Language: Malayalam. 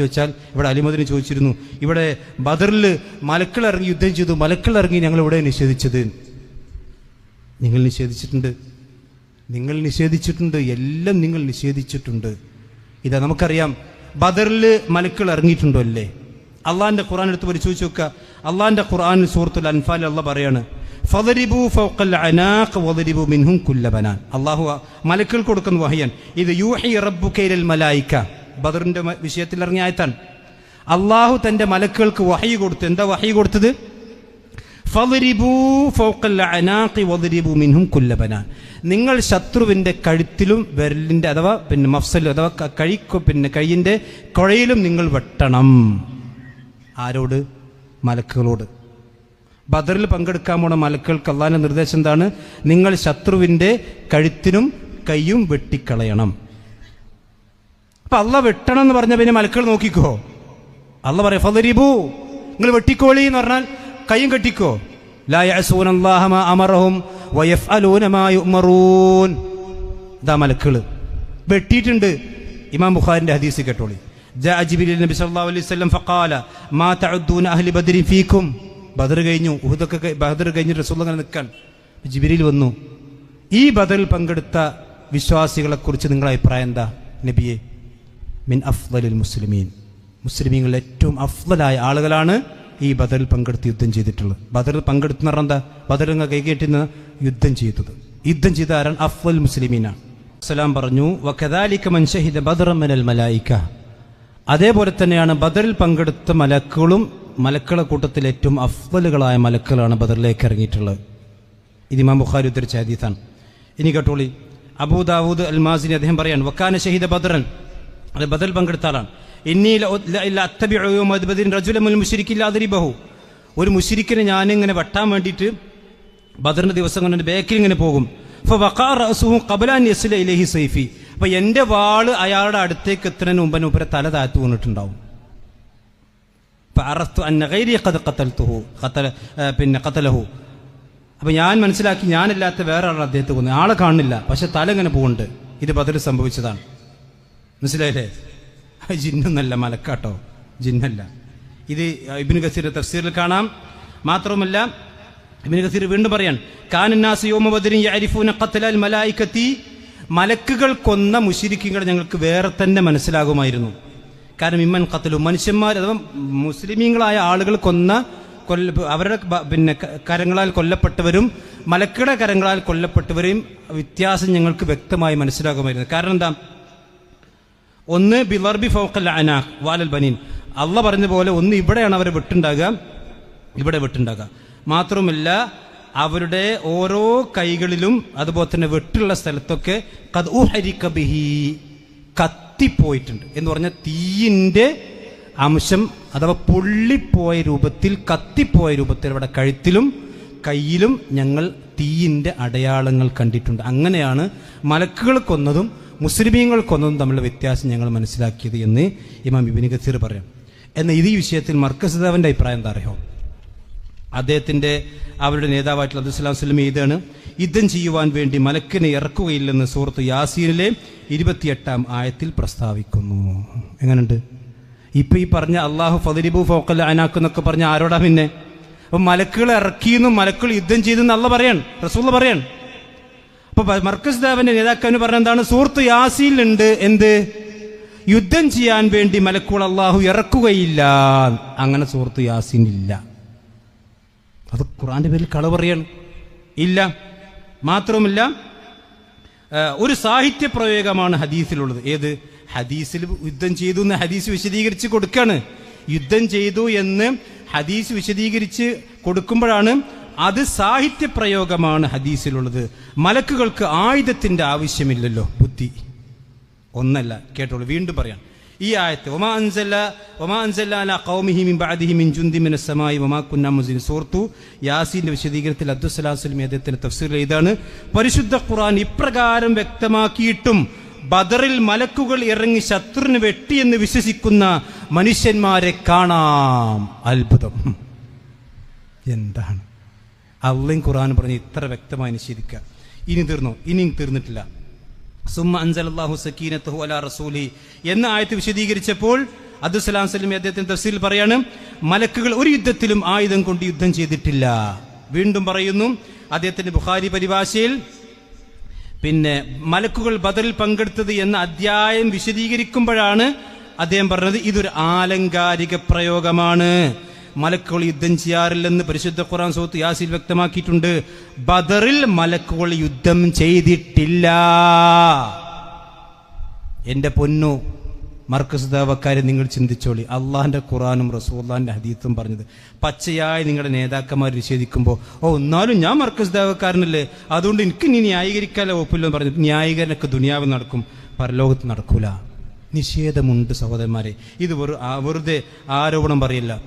ചോദിച്ചാൽ ഇവിടെ അലിമദിന് ചോദിച്ചിരുന്നു ഇവിടെ ബദറിൽ മലക്കൾ ഇറങ്ങി യുദ്ധം ചെയ്തു മലക്കൾ ഇറങ്ങി ഞങ്ങൾ ഇവിടെ നിഷേധിച്ചത്? നിങ്ങൾ നിഷേധിച്ചിട്ടുണ്ട്. നിങ്ങൾ നിഷേധിച്ചിട്ടുണ്ട് എല്ലാം നിങ്ങൾ നിഷേധിച്ചിട്ടുണ്ട്. ഇതാ നമുക്കറിയാം ബദറിൽ മലക്കൾ ഇറങ്ങിയിട്ടുണ്ടോ അല്ലേ? അള്ളാഹിന്റെ ഖുർആൻ എടുത്ത് പരിശോധിച്ച് നോക്കുക. അള്ളാഹിന്റെ ഖുർആൻ സൂറത്തുൽ അൻഫാൽ അള്ള പറയാണ് ഫദരിബു ഫൗഖൽ അനാഖ് വദരിബു മിൻഹും കുല്ലബനാൻ. അള്ളാഹു മലക്കൾ കൊടുക്കുന്ന വഹയൻ ഇത് യൂഹി റബ്ബുക്കൈലൽ മലായിക്ക ബദറിന്റെ വിഷയത്തിൽ ഇറങ്ങിയ ആയത്താണ് അള്ളാഹു തന്റെ മലക്കുകൾക്ക് വഹി കൊടുത്തു എന്താ വഹി കൊടുത്തത്? നിങ്ങൾ ശത്രുവിന്റെ കഴുത്തിലും വിരലിന്റെ അഥവാ പിന്നെ മഫ്സലും അഥവാ കഴി പിന്നെ കൈയിന്റെ കുഴയിലും നിങ്ങൾ വെട്ടണം. ആരോട്? മലക്കുകളോട്. ബദറിൽ പങ്കെടുക്കാൻ പോണ മലക്കുകൾക്ക് അള്ളാഹിന്റെ നിർദ്ദേശം എന്താണ്? നിങ്ങൾ ശത്രുവിന്റെ കഴുത്തിനും കൈയും വെട്ടിക്കളയണം. അപ്പൊ അള്ള വെട്ടണം എന്ന് പറഞ്ഞ പിന്നെ മലക്കൾ നോക്കിക്കോ. അള്ള പറയാം ഫലരിബു നിങ്ങൾ വെട്ടിക്കോളി എന്ന് പറഞ്ഞാൽ കൈയും കെട്ടിക്കോ. ലാ യഅസൂന അല്ലാഹ മാ അമറഹും വയഫ്അലൂന മാ യുഅ്മറൂൻ. ഇതാ മലക്കൾ. വെട്ടിയിട്ടുണ്ട്. ഇമാം ബുഖാരിന്റെ ഹദീസ് കേട്ടോളി. ജാ അജിബിലി നബി സല്ലല്ലാഹു അലൈഹി വസല്ലം ഫഖാല മാ തഅദ്ദൂന അഹ്ലി ബദ്രി ഫീക്കും ബദർ കഴിഞ്ഞു. ഉഹുദൊക്കെ ബദർ കഴിഞ്ഞ് റസൂൽ അങ്ങനെ നിൽക്കാൻ. ജിബിരിൽ വന്നു. ഈ ബദറിൽ പങ്കെടുത്ത വിശ്വാസികളെക്കുറിച്ച് നിങ്ങളുടെ അഭിപ്രായം എന്താ നബിയെ? മിൻ അഫ്ദലിൽ മുസ്ലിമീൻ. മുസ്ലിമീങ്ങളിൽ ഏറ്റവും അഫ്ദലായ ആളുകളാണ് ഈ ബദറിൽ പങ്കെടുത്ത് യുദ്ധം ചെയ്തിട്ടുള്ളത്. ബദറിൽ പങ്കെടുത്തുന്ന പറഞ്ഞാൽ എന്താ ബദറിങ്ങ കൈകേറ്റുന്ന യുദ്ധം ചെയ്തത്. യുദ്ധം ചെയ്ത ആരാണ്? അഫ്ദൽ മുസ്ലിമീനാണ്. സലാം പറഞ്ഞു ബദറ മിനൽ മലായിക. അതേപോലെ തന്നെയാണ് ബദറിൽ പങ്കെടുത്ത മലക്കുകളും മലക്കളെ കൂട്ടത്തിൽ ഏറ്റവും അഫ്ദലുകളായ മലക്കുകളാണ് ബദറിലേക്ക് ഇറങ്ങിയിട്ടുള്ളത്. ഇത് ഇമാം ബുഖാരി ഉദ്ധരിച്ച ഹദീസാണ്. ഇനി കേട്ടോളി. അബൂദാവൂദ് അൽമാസിനി അദ്ദേഹം പറയാൻ വക്കാന ഷഹീദ ബദറൻ. അത് ബദൽ പങ്കെടുത്ത ആളാണ് ഇന്നി ല- ല- ല അത്തബിഉ യൗമ ബദരിൻ റജുലൻ മിനൽ മുശ്രിക്കിൻ ഒരു മുഷിരിക്കിനെ ഞാനിങ്ങനെ വെട്ടാൻ വേണ്ടിയിട്ട് ബദറിന്റെ ദിവസം കൊണ്ട് ബേക്കിൽ ഇങ്ങനെ പോകും. അപ്പോൾ റഅസുഹു ഖബല അൻ യസ്ല ഇലൈഹി സൈഫി. അപ്പൊ എന്റെ വാൾ അയാളുടെ അടുത്തേക്ക് എത്തുന്നതിന് മുമ്പ് ഉപരെ തല താഴ്ത്തു വീണിട്ടുണ്ടാവും. പിന്നെ കത്തലഹു അപ്പൊ ഞാൻ മനസ്സിലാക്കി ഞാനില്ലാത്ത വേറെ ആളാണ് അദ്ദേഹത്തെ കൊന്നു. ആളെ കാണുന്നില്ല. പക്ഷെ തല ഇങ്ങനെ പോകുന്നുണ്ട്. ഇത് ബദൽ സംഭവിച്ചതാണ്. മനസ്സിലായില്ലേ? ജിന്നൊന്നല്ല മലക്കാട്ടോ. ജിന്നല്ല. ഇത് ഇബിന് ഗസീർ തഫ്സീറിൽ കാണാം. മാത്രവുമല്ല ഇബിന് ഗസീർ വീണ്ടും പറയാൻ കാനന്നാസ് മലായികത്തി മലക്കുകൾ കൊന്ന മുശിരിക്കുകൾ ഞങ്ങൾക്ക് വേറെ തന്നെ മനസ്സിലാകുമായിരുന്നു. കാരണം ഇമ്മൻ കത്തലു മനുഷ്യന്മാർ അഥവാ മുസ്ലിമീങ്ങളായ ആളുകൾ കൊന്ന കൊല്ല അവരുടെ പിന്നെ കരങ്ങളാൽ കൊല്ലപ്പെട്ടവരും മലക്കുടെ കരങ്ങളാൽ കൊല്ലപ്പെട്ടവരെയും വ്യത്യാസം ഞങ്ങൾക്ക് വ്യക്തമായി മനസ്സിലാകുമായിരുന്നു. കാരണം എന്താ? ഒന്ന് ബിലർബി ഫൗക്കൽ അനാഖ് വാലൽ ബനീൻ. അള്ള പറഞ്ഞ പോലെ ഒന്ന് ഇവിടെയാണ് അവരെ വെട്ടുണ്ടാകുക ഇവിടെ വെട്ടുണ്ടാകുക മാത്രമല്ല അവരുടെ ഓരോ കൈകളിലും അതുപോലെ തന്നെ വെട്ടുള്ള സ്ഥലത്തൊക്കെ കഥൂഹരിക്കബിഹി കത്തിപ്പോയിട്ടുണ്ട്. എന്ന് പറഞ്ഞാൽ തീയിന്റെ അംശം അഥവാ പൊള്ളിപ്പോയ രൂപത്തിൽ കത്തിപ്പോയ രൂപത്തിൽ അവിടെ കഴുത്തിലും കയ്യിലും ഞങ്ങൾ തീയിന്റെ അടയാളങ്ങൾ കണ്ടിട്ടുണ്ട്. അങ്ങനെയാണ് മലക്കുകൾ കൊന്നതും മുസ്ലിമീങ്ങൾ കൊന്നതും തമ്മിലുള്ള വ്യത്യാസം ഞങ്ങൾ മനസ്സിലാക്കിയത് എന്ന് ഇമാം ഇബിന് ഗസീർ പറയാം. എന്നാൽ ഈ വിഷയത്തിൽ മർക്കസിദാവിന്റെ അഭിപ്രായം എന്താ അറിയോ? അദ്ദേഹത്തിന്റെ അവരുടെ നേതാവായിട്ടുള്ള അബ്ദുസ്ലാം സ്വലം ഇതാണ് യുദ്ധം ചെയ്യുവാൻ വേണ്ടി മലക്കിനെ ഇറക്കുകയില്ലെന്ന് സുഹൃത്ത് യാസീനിലെ ഇരുപത്തിയെട്ടാം ആയത്തിൽ പ്രസ്താവിക്കുന്നു. എങ്ങനെയുണ്ട് ഇപ്പം ഈ പറഞ്ഞ അള്ളാഹു ഫതിരിബു ഫോക്കൽ അനാക്കുന്നൊക്കെ പറഞ്ഞ ആരോടാ പിന്നെ അപ്പം മലക്കുകൾ ഇറക്കിയെന്നും മലക്കുകൾ യുദ്ധം ചെയ്തെന്ന് അല്ല പറയാൻ റസൂള്ള പറയാൻ അപ്പൊ മർക്കസ് ദേവന്റെ നേതാക്കന് പറഞ്ഞ എന്താണ്? സുഹൃത്ത് യാസീലുണ്ട് എന്ത്? യുദ്ധം ചെയ്യാൻ വേണ്ടി മലക്കുകൾ അള്ളാഹു ഇറക്കുകയില്ല. അങ്ങനെ സുഹൃത്ത് യാസീൻ ഇല്ല. അത് ഖുറാന്റെ പേരിൽ കള പറയാണ് ഇല്ല. മാത്രവുമല്ല ഒരു സാഹിത്യ പ്രയോഗമാണ് ഹദീസിലുള്ളത്. ഏത്? ഹദീസിൽ യുദ്ധം ചെയ്തു എന്ന് ഹദീസ് വിശദീകരിച്ച് കൊടുക്കാണ്. യുദ്ധം ചെയ്തു എന്ന് ഹദീസ് വിശദീകരിച്ച് കൊടുക്കുമ്പോഴാണ് അത് സാഹിത്യ പ്രയോഗമാണ് ഹദീസിലുള്ളത്. മലക്കുകൾക്ക് ആയുധത്തിന്റെ ആവശ്യമില്ലല്ലോ. ബുദ്ധി. ഒന്നല്ല കേട്ടോളൂ വീണ്ടും പറയാം. ഈ ആയത്ത് ഒമാ അൻസല്ല ഒമാ സൂർത്തു വിശദീകരണത്തിൽ അബ്ദുസലാസ്ലിം അദ്ദേഹത്തിന്റെ തഫ്സീർ ഇതാണ്. പരിശുദ്ധ ഖുറാൻ ഇപ്രകാരം വ്യക്തമാക്കിയിട്ടും ബദറിൽ മലക്കുകൾ ഇറങ്ങി ശത്രുവിന് വെട്ടിയെന്ന് വിശ്വസിക്കുന്ന മനുഷ്യന്മാരെ കാണാം. അത്ഭുതം. എന്താണ്? അള്ളയും ഖുർആൻ പറഞ്ഞ് ഇത്ര വ്യക്തമായി നിഷേധിക്കുക. ഇനി തീർന്നു? ഇനിയും തീർന്നിട്ടില്ല. സുമ അൻസലല്ലാഹു സക്കീനത്തു അല റസൂലി. എന്ന ആയത്ത് വിശദീകരിച്ചപ്പോൾ അബ്ദുസലാം സലിം അദ്ദേഹത്തിന്റെ തഫ്സീൽ പറയാണ് മലക്കുകൾ ഒരു യുദ്ധത്തിലും ആയുധം കൊണ്ട് യുദ്ധം ചെയ്തിട്ടില്ല. വീണ്ടും പറയുന്നു അദ്ദേഹത്തിന്റെ ബുഖാരി പരിഭാഷയിൽ പിന്നെ മലക്കുകൾ ബദറിൽ പങ്കെടുത്തത് എന്ന അധ്യായം വിശദീകരിക്കുമ്പോഴാണ് അദ്ദേഹം പറഞ്ഞത് ഇതൊരു ആലങ്കാരിക പ്രയോഗമാണ്. മലക്കുകൾ യുദ്ധം ചെയ്യാറില്ലെന്ന് പരിശുദ്ധ ഖുറാൻ സൗത്ത് യാസിൽ വ്യക്തമാക്കിയിട്ടുണ്ട്. ബദറിൽ മലക്കുകൾ യുദ്ധം ചെയ്തിട്ടില്ല. എന്റെ പൊന്നു മർക്കസ് ദേവക്കാരെ നിങ്ങൾ ചിന്തിച്ചോളി. അള്ളാഹിന്റെ ഖുറാനും റസൂല്ലാന്റെ ഹദീത്തും പറഞ്ഞത് പച്ചയായി നിങ്ങളുടെ നേതാക്കന്മാർ നിഷേധിക്കുമ്പോൾ ഓ എന്നാലും ഞാൻ മർക്കസ് ദേവക്കാരനല്ലേ? അതുകൊണ്ട് എനിക്ക് ഇനി ഒപ്പില്ല എന്ന് പറഞ്ഞു ന്യായീകരണമൊക്കെ ദുനിയാവ് നടക്കും. പരലോകത്ത് നടക്കൂല. നിഷേധമുണ്ട് സഹോദരന്മാരെ. ഇത് വെറു വെറുതെ ആരോപണം പറയില്ല.